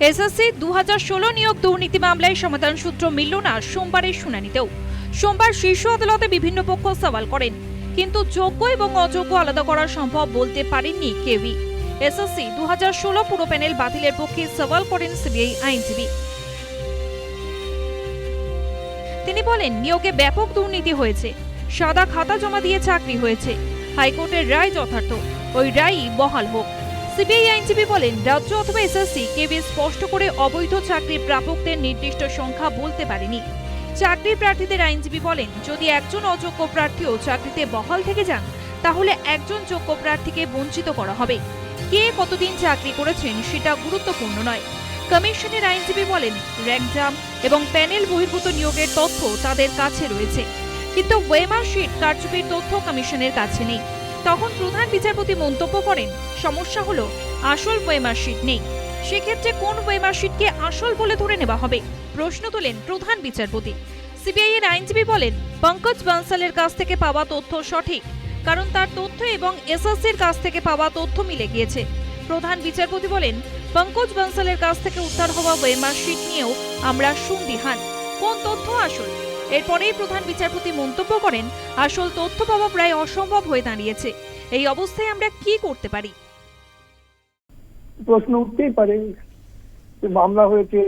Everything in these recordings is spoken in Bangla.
এসএসসি দুহাজার ষোলো নিয়োগ দুর্নীতি মামলায় সমাধান সূত্র মিলল না সোমবারের শুনানিতেও। সোমবার শীর্ষ আদালতে বিভিন্ন পক্ষ সওয়াল করেন, কিন্তু যোগ্য এবং অযোগ্য আলাদা করা সম্ভব বলতে পারেননি কেউই। এসএসসি দুহাজার ষোলো পুরো প্যানেল বাতিলের পক্ষে সওয়াল করেন সিবিআই আইনজীবী। তিনি বলেন, নিয়োগে ব্যাপক দুর্নীতি হয়েছে, সাদা খাতা জমা দিয়ে চাকরি হয়েছে, হাইকোর্টের রায় যথার্থ, ওই রায়ই বহাল হোক। সিবিআই আইনজীবী বলেন, রাজ্য অথবা এসএসসি কেবি স্পষ্ট করে অবৈধ চাকরি প্রাপকদের নির্দিষ্ট সংখ্যা বলতে পারেনি। চাকরি প্রার্থীদের আইনজীবী বলেন, যদি একজন অযোগ্য প্রার্থীও চাকরিতে বহাল থেকে যান, তাহলে একজন যোগ্য প্রার্থীকে বঞ্চিত করা হবে। কে কতদিন চাকরি করেছেন সেটা গুরুত্বপূর্ণ নয়। কমিশনের আইনজীবী বলেন র্যাংজাম এবং প্যানেল বহির্ভূত নিয়োগের তথ্য তাদের কাছে রয়েছে। কিন্তু ওয়েমার শিট কারচুপির তথ্য কমিশনের কাছে নেই। তখন প্রধান বিচারপতি মন্তব্য করেন, সমস্যা হলো আসল ওয়েমার শিট নেই। সেক্ষেত্রে কোন ওয়েমার শিটকে আসল বলে ধরে নেওয়া হবে? প্রশ্ন তোলেন প্রধান বিচারপতি। সিবিআই এর আইনজীবী বলেন, পঙ্কজ বানসালের কাছ থেকে পাওয়া তথ্য সঠিক, কারণ তার তথ্য এবং এসএসসির কাছ থেকে পাওয়া তথ্য মিলে গিয়েছে। প্রধান বিচারপতি বলেন, পঙ্কজ বানসালের কাছ থেকে উদ্ধার হওয়া ওয়েমার শিট নিয়েও আমরা সন্দিহান। কোন তথ্য আসল? এরপরেই প্রধান বিচারপতি মন্তব্য করেন, আসল তথ্য পাওয়া প্রায় অসম্ভব হয়ে দাঁড়িয়েছে। এই অবস্থায় আমরা কি করতে পারি? প্রশ্ন উঠতেই পারে মামলা হয়েছে,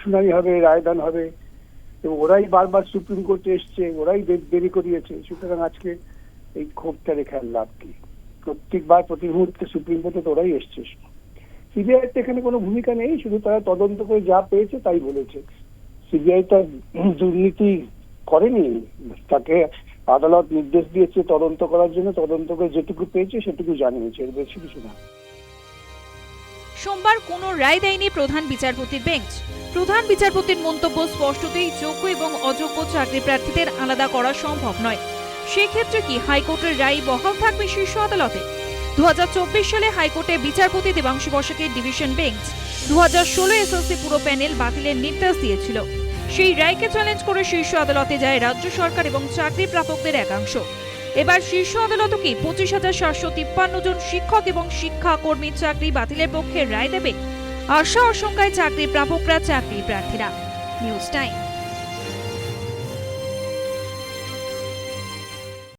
শুনানি হবে, রায়দান হবে ওরাই বারবার সুপ্রিম কোর্টে এসছে, ওরাই দেরি করিয়েছে। সুতরাং আজকে এই ক্ষোভটা রেখে আর লাভ কি? প্রত্যেকবার প্রতি মুহূর্তে সুপ্রিম কোর্টে তো ওরাই এসছে। সিবিআই তো এখানে কোনো ভূমিকা নেই, শুধু তারা তদন্ত করে যা পেয়েছে তাই বলেছে। সিবিআই তো দুর্নীতি করেনি। তাকে আদালত নির্দেশ দিয়েছে তদন্ত করার জন্য তদন্ত করে যেটুকু পেয়েছে সেটুকু জানিয়েছে, এর বেশি কিছু না। সোমবার কোনো রায় দেয়নি প্রধান বিচারপতির বেঞ্চ। প্রধান বিচারপতির মন্তব্য স্পষ্টতই যোগ্য এবং অযোগ্য চাকরি প্রার্থীদের আলাদা করা সম্ভব নয়। সেক্ষেত্রে কি হাইকোর্টের রায় বহাল থাকবে শীর্ষ আদালতে? দু হাজার চব্বিশ সালে হাইকোর্টে বিচারপতি দেবাংশু বসাকের ডিভিশন বেঞ্চ। দু হাজার ষোলো এসএসসি পুরো প্যানেল বাতিলের নির্দেশ দিয়েছিল। সেই রায়কে চ্যালেঞ্জ করে শীর্ষ আদালতে যায় রাজ্য সরকার এবং চাকরি প্রাপকদের একাংশ। এবার শীর্ষ আদালতও কি পঁচিশ হাজার সাতশো তিপ্পান্ন জন শিক্ষক এবং শিক্ষা কর্মী চাকরি বাতিলের পক্ষে রায় দেবে? আশা, আশঙ্কায় চাকরি প্রাপকরা চাকরি প্রার্থীরা নিউজ টাইম